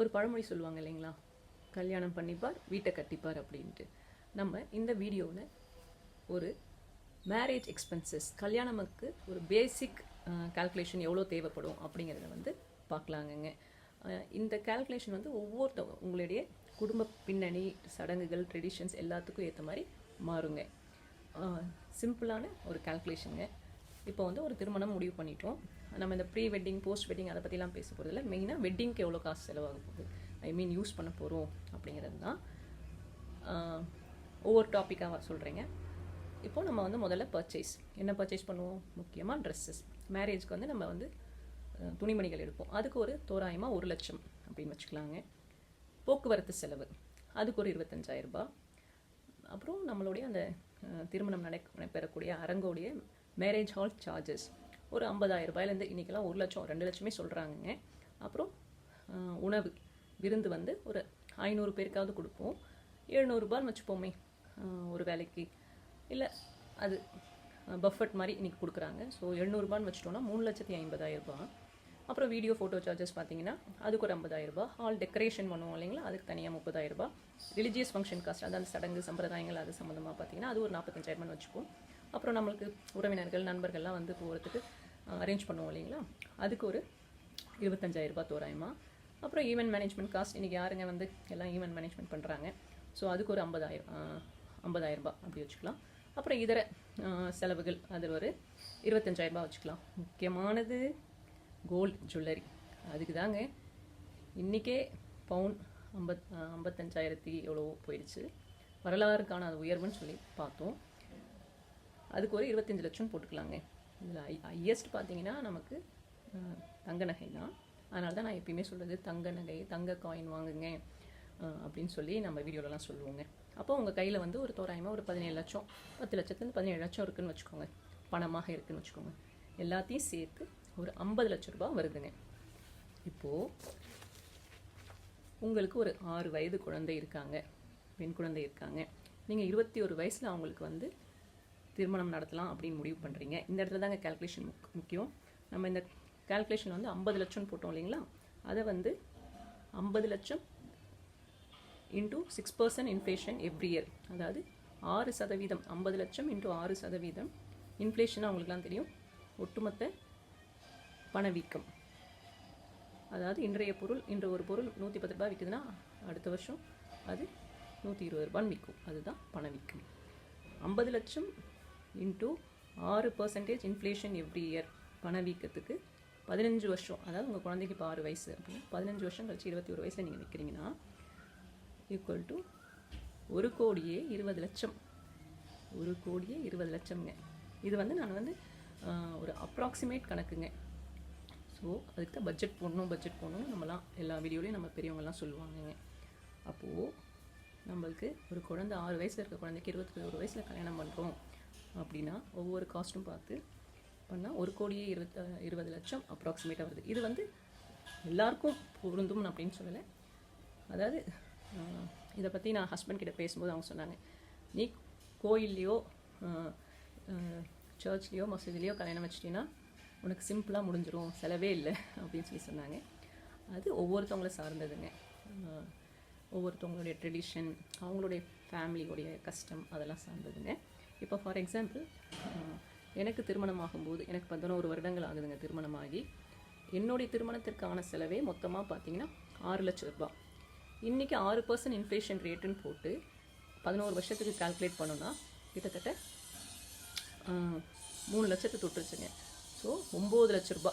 ஒரு பழமொழி சொல்லுவாங்க இல்லைங்களா? கல்யாணம் பண்ணிப்பார் வீட்டை கட்டிப்பார் அப்படின்ட்டு. நம்ம இந்த வீடியோவில் ஒரு மேரேஜ் எக்ஸ்பென்சஸ் கல்யாணமுக்கு ஒரு பேசிக் கால்குலேஷன் எவ்வளோ தேவைப்படும் அப்படிங்கிறத வந்து பார்க்கலாங்கங்க. இந்த கால்குலேஷன் வந்து ஒவ்வொருத்தவங்க உங்களுடைய குடும்ப பின்னணி சடங்குகள் ட்ரெடிஷன்ஸ் எல்லாத்துக்கும் ஏற்ற மாதிரி மாறுங்க. சிம்பிளான ஒரு கால்குலேஷனுங்க இப்போ வந்து ஒரு திருமணம் முடிவு பண்ணிட்டோம். நம்ம இந்த ப்ரீ வெட்டிங் போஸ்ட் வெட்டிங் அதை பற்றிலாம் பேச போகிறதில்ல மெயினாக வெட்டிங்க்கு எவ்வளோ காசு செலவாக போகுது? ஐ மீன் யூஸ் பண்ண போகிறோம் அப்படிங்கிறது தான். ஒவ்வொரு டாப்பிக்காக சொல்கிறேங்க இப்போது நம்ம வந்து முதல்ல பர்ச்சேஸ் என்ன பர்ச்சேஸ் பண்ணுவோம்? முக்கியமாக ட்ரெஸ்ஸஸ் மேரேஜ்க்கு வந்து நம்ம வந்து துணிமணிகள் எடுப்போம். அதுக்கு ஒரு தோராயமாக ஒரு லட்சம் அப்படின்னு வச்சுக்கலாங்க. போக்குவரத்து செலவு. அதுக்கு ஒரு இருபத்தஞ்சாயிரரூபா அப்புறம் நம்மளுடைய அந்த திருமணம் நடை பெறக்கூடிய அரங்கோடைய மேரேஜ் ஹால் சார்ஜஸ் ஒரு ஐம்பதாயிரம் ரூபாயிலேருந்து இன்றைக்கெல்லாம் ஒரு லட்சம் ரெண்டு லட்சமே சொல்கிறாங்கங்க அப்புறம் உணவு விருந்து வந்து ஒரு ஐநூறு பேருக்காவது கொடுப்போம். எழுநூறுபான்னு வச்சுப்போமே ஒரு வேலைக்கு. இல்லை அது பஃபட் மாதிரி இன்றைக்கி கொடுக்குறாங்க. ஸோ எழுநூறுபான்னு வச்சுட்டோம்னா மூணு லட்சத்தி ஐம்பதாயிரம் ரூபாய். அப்புறம் வீடியோ ஃபோட்டோ சார்ஜஸ் பார்த்தீங்கன்னா அதுக்கு ஒரு ஐம்பதாயிரம் ரூபாய். ஹால் டெக்கரேஷன் பண்ணுவோம் இல்லைங்களா? அதுக்கு தனியாக முப்பதாயிரம் ரூபாய். ரிலிஜியஸ் ஃபங்க்ஷன் காஸ்ட் அதாவது சடங்கு சம்பிரதாயங்கள் அது சம்மந்தமாக பார்த்தீங்கன்னா அது ஒரு நாற்பத்தஞ்சாயிரம்னு வச்சுப்போம். அப்புறம் நம்மளுக்கு உறவினர்கள் நண்பர்கள்லாம் வந்து போகிறதுக்கு அரேஞ்ச் பண்ணுவோம் இல்லைங்களா? அதுக்கு ஒரு இருபத்தஞ்சாயிரரூபா தோராயமா. தோராயமாக அப்புறம் ஈவெண்ட் மேனேஜ்மெண்ட் காஸ்ட் இன்றைக்கி யாருங்க வந்து எல்லாம் ஈவெண்ட் மேனேஜ்மெண்ட் பண்ணுறாங்க ஸோ அதுக்கு ஒரு ஐம்பதாயிரம் ஐம்பதாயிரரூபா அப்படி வச்சுக்கலாம். அப்புறம் இதர செலவுகள் அதில் ஒரு இருபத்தஞ்சாயிரரூபா வச்சுக்கலாம். முக்கியமானது கோல்டு ஜுவல்லரி அதுக்கு தாங்க இன்றைக்கே பவுன் ஐம்பத் ஐம்பத்தஞ்சாயிரத்தி எவ்வளவோ போயிடுச்சு. வரலாறுக்கான அது உயர்வுன்னு சொல்லி பார்த்தோம். அதுக்கு ஒரு இருபத்தஞ்சு லட்சம் போட்டுக்கலாங்க. இதில் ஐ ஹையஸ்ட் பார்த்தீங்கன்னா நமக்கு தங்க நகை தான். அதனால தான் நான் எப்பயுமே சொல்கிறது தங்க நகை தங்க காயின் வாங்குங்க அப்படின்னு சொல்லி நம்ம வீடியோலலாம் சொல்லுவோங்க. அப்போ உங்கள் கையில் வந்து ஒரு தோராயமாக ஒரு பதினேழு லட்சம் பத்து லட்சத்துலேருந்து பதினேழு லட்சம் இருக்குதுன்னு வச்சுக்கோங்க. பணமாக இருக்குன்னு வச்சுக்கோங்க. எல்லாத்தையும் சேர்த்து ஒரு ஐம்பது லட்ச ரூபா வருதுங்க. இப்போது உங்களுக்கு ஒரு ஆறு வயது குழந்தை இருக்காங்க பெண் குழந்தை இருக்காங்க. நீங்கள் இருபத்தி ஒரு வயசில் அவங்களுக்கு வந்து திருமணம் நடத்தலாம் அப்படின்னு முடிவு பண்ணுறீங்க இந்த இடத்துல தாங்க கால்குலேஷன் முக்கியம். நம்ம இந்த கால்குலேஷன் வந்து ஐம்பது லட்சம் போட்டோம் இல்லைங்களா? அதை வந்து ஐம்பது லட்சம் into six percent inflation every year அதாவது ஆறு சதவீதம் ஐம்பது லட்சம் இன்டூ ஆறு சதவீதம் இன்ஃப்ளேஷன் அவங்களுக்குலாம் தெரியும். ஒட்டுமொத்த பணவீக்கம் அதாவது இன்றைய பொருள் இன்று ஒரு பொருள் நூற்றி பத்து ரூபாய் விற்குதுன்னா அடுத்த வருஷம் அது நூற்றி இருபது ரூபான்னு விற்கும். அதுதான் பணவீக்கம் ஐம்பது லட்சம் இன்ட்டு ஆறு பர்சன்டேஜ் இன்ஃப்ளேஷன் எவ்ரி இயர் பணவீக்கத்துக்கு. பதினஞ்சு வருஷம் அதாவது உங்கள் குழந்தைக்கு இப்போ ஆறு வயசு அப்படின்னா பதினஞ்சு வருஷம் கழிச்சு இருபத்தி ஒரு வயசில் நீங்கள் விற்கிறீங்கன்னா ஈக்குவல் டு ஒரு கோடியே இருபது லட்சம். ஒரு கோடியே இருபது லட்சம்ங்க. இது வந்து நான் வந்து ஒரு அப்ராக்சிமேட் கணக்குங்க. ஸோ அதுக்கு தான் பட்ஜெட் போடணும் பட்ஜெட் போடணும் நம்மலாம் எல்லா வீடியோலையும் நம்ம பெரியவங்கலாம் சொல்லுவாங்கங்க. அப்போது நம்மளுக்கு ஒரு குழந்தை ஆறு வயசில் இருக்க குழந்தைக்கு இருபத்தி ஒரு வயசில் கல்யாணம் பண்ணுறோம் அப்படின்னா ஒவ்வொரு காஸ்ட்டும் பார்த்து பண்ணால் ஒரு கோடியே இருபத்த இருபது லட்சம் அப்ராக்சிமேட்டாக வருது. இது வந்து எல்லாருக்கும் பொருந்தும் அப்படின்னு சொல்லலை. அதாவது இதை பற்றி நான் ஹஸ்பண்ட் கிட்ட பேசும்போது அவங்க சொன்னாங்க நீ கோயில்லையோ சர்ச்லேயோ மசூதிலையோ கல்யாணம் வச்சிட்டீங்கன்னா உனக்கு சிம்பிளாக முடிஞ்சிடும் செலவே இல்லை. அப்படின்னு சொல்லி சொன்னாங்க. அது ஒவ்வொருத்தவங்கள சார்ந்ததுங்க. ஒவ்வொருத்தவங்களுடைய ட்ரெடிஷன் அவங்களுடைய ஃபேமிலியோடைய கஷ்டம் அதெல்லாம் சார்ந்ததுங்க. இப்போ ஃபார் எக்ஸாம்பிள் எனக்கு திருமணம் ஆகும்போது எனக்கு பதினோரு வருடங்கள் ஆகுதுங்க திருமணமாகி. என்னுடைய திருமணத்திற்கான செலவே மொத்தமாக பார்த்தீங்கன்னா ஆறு லட்சம் ரூபாய். இன்றைக்கி ஆறு பர்சன்ட் இன்ஃப்ளேஷன் ரேட்டுன்னு போட்டு பதினோரு வருஷத்துக்கு கால்குலேட் பண்ணோன்னா கிட்டத்தட்ட மூணு லட்சத்தை தொட்டுருச்சுங்க. ஸோ ஒம்பது லட்ச ரூபா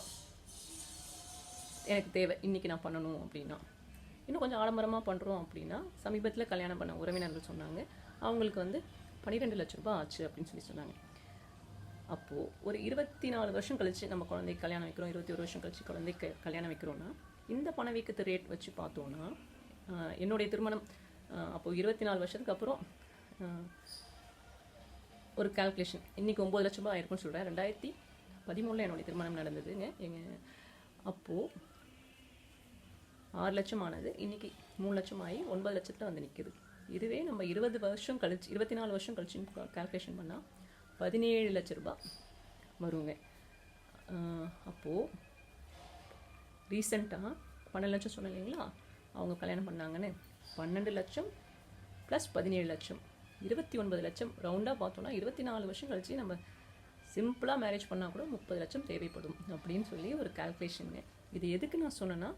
எனக்கு தேவை இன்றைக்கி நான் பண்ணணும் அப்படின்னா. இன்னும் கொஞ்சம் ஆடம்பரமாக பண்ணுறோம் அப்படின்னா சமீபத்தில் கல்யாணம் பண்ண உறவினர்கள் சொன்னாங்க. அவங்களுக்கு வந்து பன்னிரெண்டு லட்ச ரூபாய் ஆச்சு அப்படின்னு சொல்லி சொன்னாங்க. அப்போது ஒரு இருபத்தி நாலு வருஷம் கழிச்சு நம்ம குழந்தைக்கு கல்யாணம் வைக்கிறோம் இருபத்தி ஒரு வருஷம் கழிச்சு குழந்தைக்கு கல்யாணம் வைக்கிறோன்னா இந்த பணவீக்கத்து ரேட் வச்சு பார்த்தோன்னா என்னுடைய திருமணம் அப்போது இருபத்தி நாலு வருஷத்துக்கு அப்புறம் ஒரு கால்குலேஷன் இன்றைக்கி ஒம்பது லட்ச ரூபாய் ஆயிருக்கும்னு சொல்கிறேன் ரெண்டாயிரத்தி பதிமூணில் என்னுடைய திருமணம் நடந்ததுங்க. எங்கள் அப்போது ஆறு லட்சம் ஆனது இன்றைக்கி மூணு லட்சம் ஆகி ஒன்பது லட்சத்தில் வந்து நிற்கிது இதுவே நம்ம இருபது வருஷம் கழிச்சு இருபத்தி நாலு வருஷம் கழிச்சுன்னு கால்குலேஷன் பண்ணால் பதினேழு லட்ச ரூபாய் வருங்க. அப்போது ரீசெண்டாக பன்னெண்டு லட்சம் சொன்னேன் இல்லைங்களா? அவங்க கல்யாணம் பண்ணாங்கன்னு. பன்னெண்டு லட்சம் ப்ளஸ் பதினேழு லட்சம். இருபத்தி ஒன்பது லட்சம். ரவுண்டாக பார்த்தோன்னா இருபத்தி நாலு வருஷம் கழிச்சு நம்ம சிம்பிளாக மேரேஜ் பண்ணால் கூட முப்பது லட்சம் தேவைப்படும் அப்படின்னு சொல்லி ஒரு கால்குலேஷனுங்க இது எதுக்கு நான் சொன்னேன்னா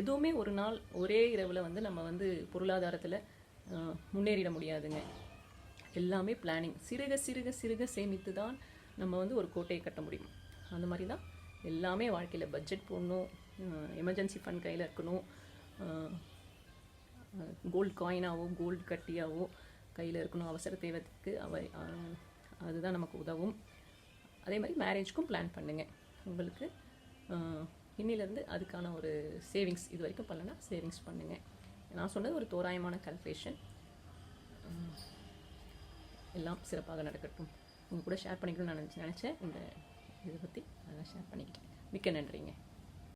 எதுவுமே ஒரு நாள் ஒரே இரவில் வந்து நம்ம வந்து பொருளாதாரத்தில் முன்னேறிட முடியாதுங்க. எல்லாமே பிளானிங் சிறுக சிறுக சிறுக சேமித்து தான் நம்ம வந்து ஒரு கோட்டையை கட்ட முடியும். அந்த மாதிரி தான் எல்லாமே வாழ்க்கையில் பட்ஜெட் போடணும் எமர்ஜென்சி ஃபண்ட் கையில் இருக்கணும் கோல்டு காயினாவோ கோல்டு கட்டியாவோ கையில் இருக்கணும் அவசர தேவத்துக்கு அவை அதுதான் நமக்கு உதவும். அதே மாதிரி மேரேஜ்க்கும் பிளான் பண்ணுங்கள் உங்களுக்கு இன்னிலேருந்து அதுக்கான ஒரு சேவிங்ஸ் இது வரைக்கும் பண்ணலன்னா சேவிங்ஸ் பண்ணுங்கள் நான் சொன்னது ஒரு தோராயமான கல்குலேஷன் எல்லாம் சிறப்பாக நடக்கட்டும். உங்கள் கூட ஷேர் பண்ணிக்கணும்னு நான் நினச்சி நினச்சேன். இந்த இதை பற்றி நல்லா ஷேர் பண்ணிக்கிட்டேன். மிக்க நன்றிங்க.